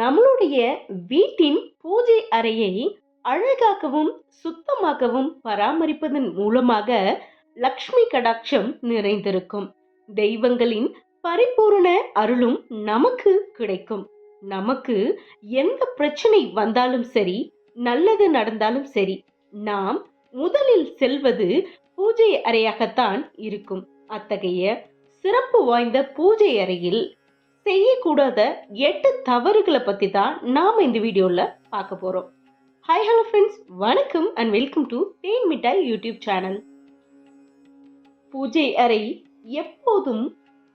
நம்மளுடைய வீட்டின் பூஜை அறையை அழகாகவும் சுத்தமாகவும் பராமரிப்பதன் மூலமாக லக்ஷ்மி கடாட்சம் நிறைந்திருக்கும். தெய்வங்களின் பரிபூரண அருளும் நமக்கு கிடைக்கும். நமக்கு எந்த பிரச்சனை வந்தாலும் சரி நல்லது நடந்தாலும் சரி நாம் முதலில் செல்வது பூஜை அறையாகத்தான் இருக்கும். அத்தகைய சிறப்பு வாய்ந்த பூஜை அறையில் செய்யக்கூடாத எட்டு தவறுகளை பற்றி தான் நாம் இந்த வீடியோவில் பார்க்க போகிறோம் ஹாய் ஹலோ ஃப்ரெண்ட்ஸ் வணக்கம் and welcome to Then Mittai YouTube channel பூஜை அறை எப்போதும்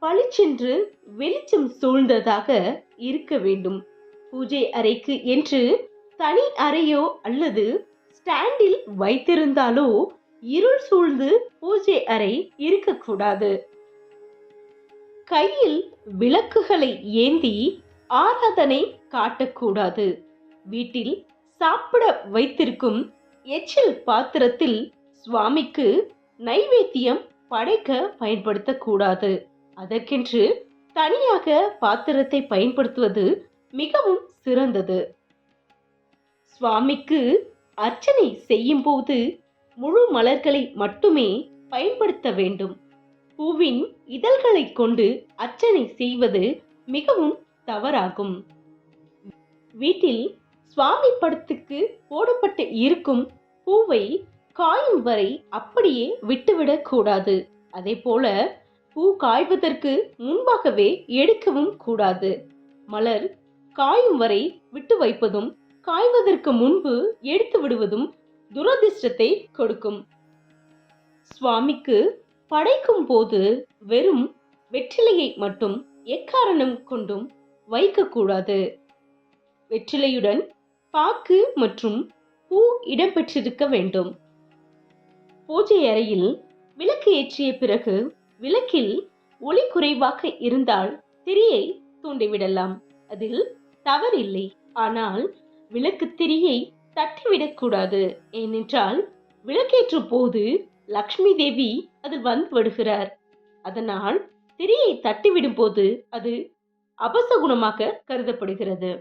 பளிச்சென்று வெளிச்சம் சூழ்ந்ததாக இருக்க வேண்டும். பூஜை அறைக்கு என்று தனி அறையோ அல்லது ஸ்டாண்டில் வைத்திருந்தாலோ இருள் சூழ்ந்து பூஜை அறை இருக்கக்கூடாது. கையில் விளக்குகளை ஏந்தி ஆராதனை காட்டக்கூடாது. வீட்டில் சாப்பிட வைத்திருக்கும் எச்சில் பாத்திரத்தில் சுவாமிக்கு நைவேத்தியம் படைக்க பயன்படுத்தக்கூடாது. அதற்கென்று தனியாக பாத்திரத்தை பயன்படுத்துவது மிகவும் சிறந்தது. சுவாமிக்கு அர்ச்சனை செய்யும் போது முழு மலர்களை மட்டுமே பயன்படுத்த வேண்டும். பூவின் இதழ்களை கொண்டு அர்ச்சனை செய்வது மிகவும் தவறாகும். வீட்டில் சுவாமி படத்துக்கு போடப்பட்டு இருக்கும் பூவை காயும் வரை அப்படியே விட்டுவிடக் கூடாது. அதே போல பூ காய்வதற்கு முன்பாகவே எடுக்கவும் கூடாது. மலர் காயும் வரை விட்டு வைப்பதும் காய்வதற்கு முன்பு எடுத்து விடுவதும் துரதிர்ஷ்டத்தை கொடுக்கும். சுவாமிக்கு படைக்கும் போது வெறும் வெற்றிலையை மட்டும் எக்காரணம் கொண்டும் வைக்கக்கூடாது வெற்றிலையுடன் பாக்கு மற்றும் பூ இடம்பெற்றிருக்க வேண்டும். பூஜை அறையில் விளக்கு ஏற்றிய பிறகு விளக்கில் ஒளி குறைவாக இருந்தால் திரியை தூண்டிவிடலாம். அதில் தவறில்லை. ஆனால் விளக்கு திரியை தட்டிவிடக்கூடாது ஏனென்றால் விளக்கேற்றும் போது லக்ஷ்மி தேவி அதில் வந்து விடுகிறார் அதனால் திரியை தட்டிவிடும் போது அது அபசகுணமாக கருதப்படுகிறது.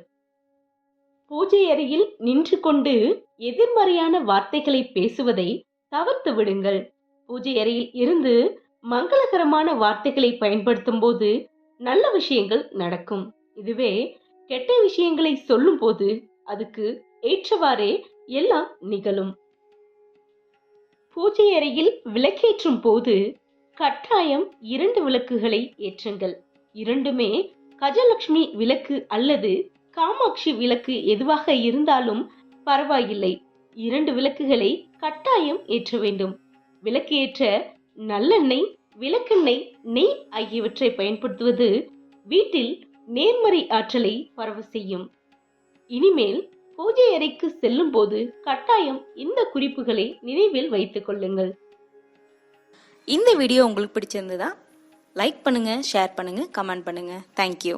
பூஜை அறையில் நின்று கொண்டு எதிர்மறையான வார்த்தைகளை பேசுவதை தவிர்த்து விடுங்கள். பூஜை அறையில் இருந்து மங்களகரமான வார்த்தைகளை பயன்படுத்தும் போது நல்ல விஷயங்கள் நடக்கும். இதுவே கெட்ட விஷயங்களை சொல்லும் போது அதுக்கு ஏற்றவாறே எல்லாம் நிகழும். பூஜை அறையில் விளக்கேற்றும் போது கட்டாயம் இரண்டு விளக்குகளை ஏற்றுங்கள். இரண்டுமே கஜலட்சுமி விளக்கு அல்லது காமாட்சி விளக்கு எதுவாக இருந்தாலும் பரவாயில்லை. இரண்டு விளக்குகளை கட்டாயம் ஏற்ற வேண்டும். விளக்கு ஏற்ற நல்லெண்ணெய் விளக்கெண்ணெய் நெய் ஆகியவற்றை பயன்படுத்துவது வீட்டில் நேர்மறை ஆற்றலை பரவ செய்யும். இனிமேல் பூஜை அறைக்கு செல்லும் போது கட்டாயம் இந்த குறிப்புகளை நினைவில் வைத்துக் கொள்ளுங்கள். இந்த வீடியோ உங்களுக்கு பிடிச்சிருந்ததா? லைக் பண்ணுங்கள் ஷேர் பண்ணுங்கள் கமெண்ட் பண்ணுங்கள் தேங்க்யூ